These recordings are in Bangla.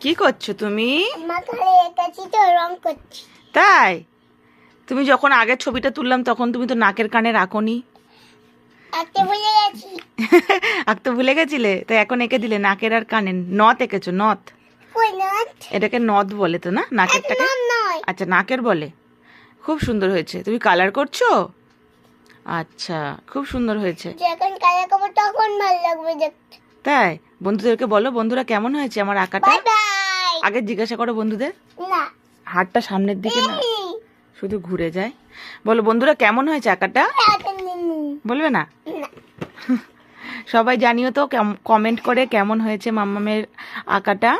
কি? করছ তুমি? রং করছি। তাই? তুমি যখন আগের ছবিটা তুললাম তখন তুমি তো নাকের কানে রাখোনি। আঁকতে ভুলে গেছি। আঁকতে ভুলে গেছিলে? তাই এখন এঁকে দিলে নাকের আর কানে? নথ এঁকেছো নথ? এটাকে নথ বলে তো না নাকেরটাকে? আচ্ছা নাকের বলে। খুব সুন্দর হয়েছে। তুমি কালার করছ? আচ্ছা খুব সুন্দর হয়েছে। যখন করব তখন ভালো লাগবে দেখতে। তাই? বন্ধুদেরকে বলো বন্ধুরা কেমন হয়েছে আমার আঁকাটা? আগে জিজ্ঞাসা করো বন্ধুদের। না। হাতটা সামনের দিকে না? শুধু ঘুরে যায়। বলো বন্ধুরা কেমন হয়েছে আঁকাটা? বলবে না? সবাই জানিও তো কমেন্ট করে কেমন হয়েছে মাম্মামের আঁকাটা।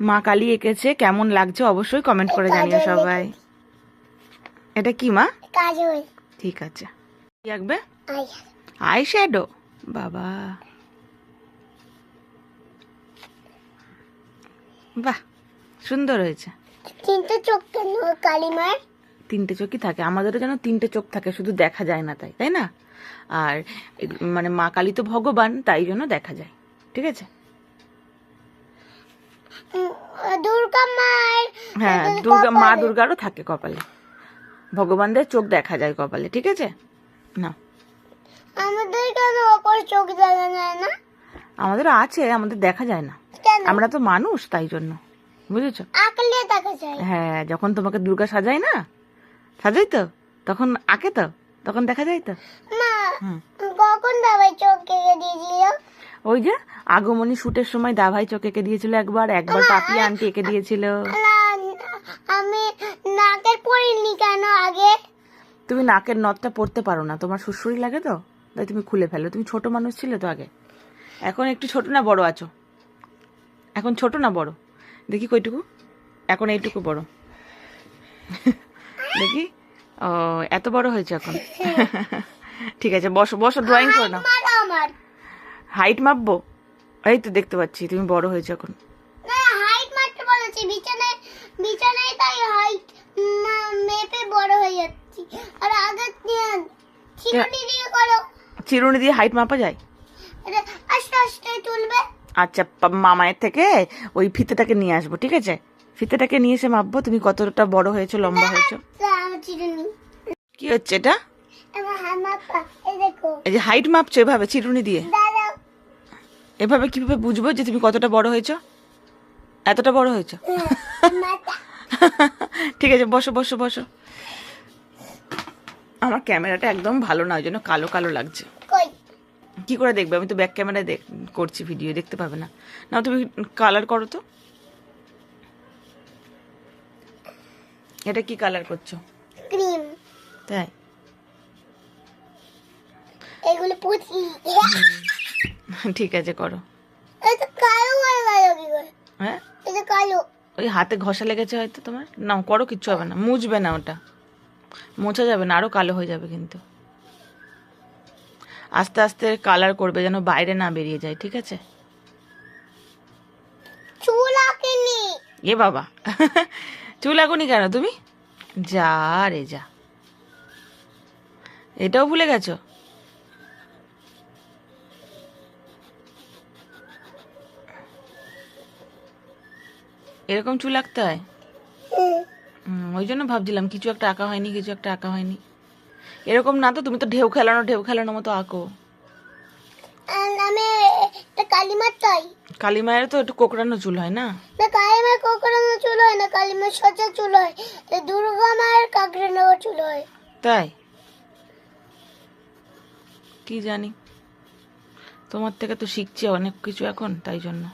মা কালী এঁকেছে কেমন লাগছে অবশ্যই কমেন্ট করে জানিও সবাই। এটা কি মা? ঠিক আছে। কি আঁকবে? Eye shadow? বাবা। বাহ সুন্দর হয়েছে। কিন্তু চোখ কেন কালিমার? তিনটে চোখই থাকে আমাদেরও যেন তিনটে চোখ থাকে শুধু দেখা যায় না তাই তাই না? আর মানে মা কালী তো ভগবান তাই জন্য দেখা যায় ঠিক আছে? দুর্গা মার হ্যাঁ দুর্গা মা দুর্গারও থাকে কপালে। ভগবানদের চোখ দেখা যায় কপালে ঠিক আছে? না আমাদের কেন অপর চোখ দেখা যায় না? আমাদের আছে আমাদের দেখা যায় না। আমরা তো মানুষ তাই জন্য। বুঝেছ? হ্যাঁ যখন তোমাকে দুর্গা সাজায় না সাজাই তো? তখন আঁকে তো? তখন দেখা যায় তো? কখন দাবাই চোখ কেটে দিয়েছিল? ওই যে আগমনী শুটের সময় দাভাই চোখ এঁকে দিয়েছিল একবার একবার পাপি আন্টি এঁকে দিয়েছিল। আমি নাকের পরিনি কেন আগে? তুমি নাকের নথটা পড়তে পারো না তোমার সুসুরি লাগে তো? তাই তুমি খুলে ফেলো। তুমি ছোট মানুষ ছিলে তো আগে। এখন একটু ছোট না বড় আছো। এখন ছোট না বড়? দেখি কইটুকু। এখন এইটুকু বড়। দেখি। ও এত বড় হয়েছে এখন। ঠিক আছে বসো বসো ড্রয়িং করে আমার হাইট মাপবো? এই তো দেখতে পাচ্ছি তুমি বড় হয়েছে এখন। না হাইট মারতে বলেছি বিছানায় বিছানায় তাই হাইট মেপে বড় হয়ে যাচ্ছি। আর আগে চিরুনি দিয়ে করো। চিরুনি দিয়ে হাইট মাপা যায় এটা আস্তে আস্তে তুলবে আচ্ছা মামায়ের থেকে ওই ফিতেটাকে নিয়ে আসব, ঠিক আছে? ফিতেটাকে নিয়ে এসে মাপবো, তুমি কতটা বড় হয়েছো, লম্বা হয়েছো? কি হচ্ছে এটা? এই যে হাইট মাপছো এভাবে চিরুনি দিয়ে? এভাবে কীভাবে বুঝব যে তুমি কতটা বড় হয়েছো? এতটা বড় হয়েছো? ঠিক আছে, বসো বসো বসো। আমার ক্যামেরাটা একদম ভালো না, ওই জন্য কালো কালো লাগছে। কি করে দেখবে? আমি তো ব্যাক ক্যামেরায় দেখ করছি ভিডিও দেখতে পাবে না। না তুমি কালার করো তো। এটা কি কালার করছ? ক্রিম তাই? এগুলো পুঁতি। ঠিক আছে করো। এটা কালো হয়ে গেল কি করে হ্যাঁ? এটা কালো। ওই হাতে ঘষা লেগেছে হয়তো তোমার? না করো কিচ্ছু হবে না। মুছবে না ওটা। মোছা যাবে না আরও কালো হয়ে যাবে কিন্তু। আস্তে আস্তে কালার করবে যেন বাইরে না বেরিয়ে যায় ঠিক আছে? চুল আঁকেনি। এ বাবা। চুল এখনই কেন তুমি? যা রে যা। এটাও ভুলে গেছো? এরকম চুল আঁকতে হয়? ওই জন্য ভাবছিলাম কিছু একটা আঁকা হয়নি কিছু একটা আঁকা হয়নি। এরকম না তো তুমি তো ঢেউ খেলানো ঢেউ খেলানো মতো আঁকো। আর আমি এটা কালিমার তাই কালী তো একটু কোকড়ানো চুল হয় না? না কালিমার কোকড়ানো চুল হয় না কালিমার সোজা চুল হয়। দুর্গা মায়ের কাকড়ানো চুল হয়। তাই? কি জানি? তোমার থেকে তো শিখছি অনেক কিছু এখন তাই জন্য।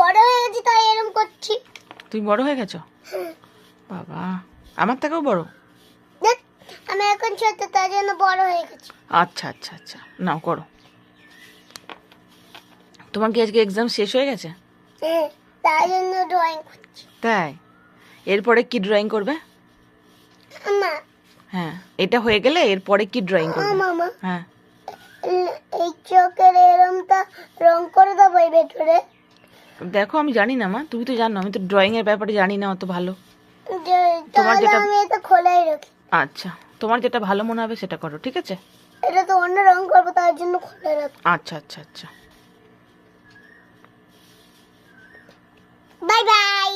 বড় হয়ে গেছি তাই এরকম করছি। তুমি বড় হয়ে গেছো? বাবা আমার থেকেও বড়? আমি এখন ছোট তার জন্য বড় হয়ে গেছি। আচ্ছা আচ্ছা আচ্ছা। নাও করো। তোমার কি আজকে এক্সাম শেষ হয়ে গেছে? হ্যাঁ তার জন্য ড্রয়িং করছি। তাই? এরপরে কি ড্রয়িং করবে? আমা। হ্যাঁ এটা হয়ে গেলে এরপরে কি ড্রয়িং করবে? মামা হ্যাঁ। এই চোখের এরমটা রং করে দেবো এই ভেতরে। দেখো আমি জানি না মা। তুমি তো জানো আমি তো ড্রয়িং এর ব্যাপারে জানি না অত ভালো। তোমার যেটা- আমি এটা খোলাই রাখি। আচ্ছা। তোমার যেটা ভালো মনে হবে সেটা করো ঠিক আছে? এটা তো অন্য রং করব তার জন্য খুলে রাখ আচ্ছা আচ্ছা আচ্ছা। Bye bye.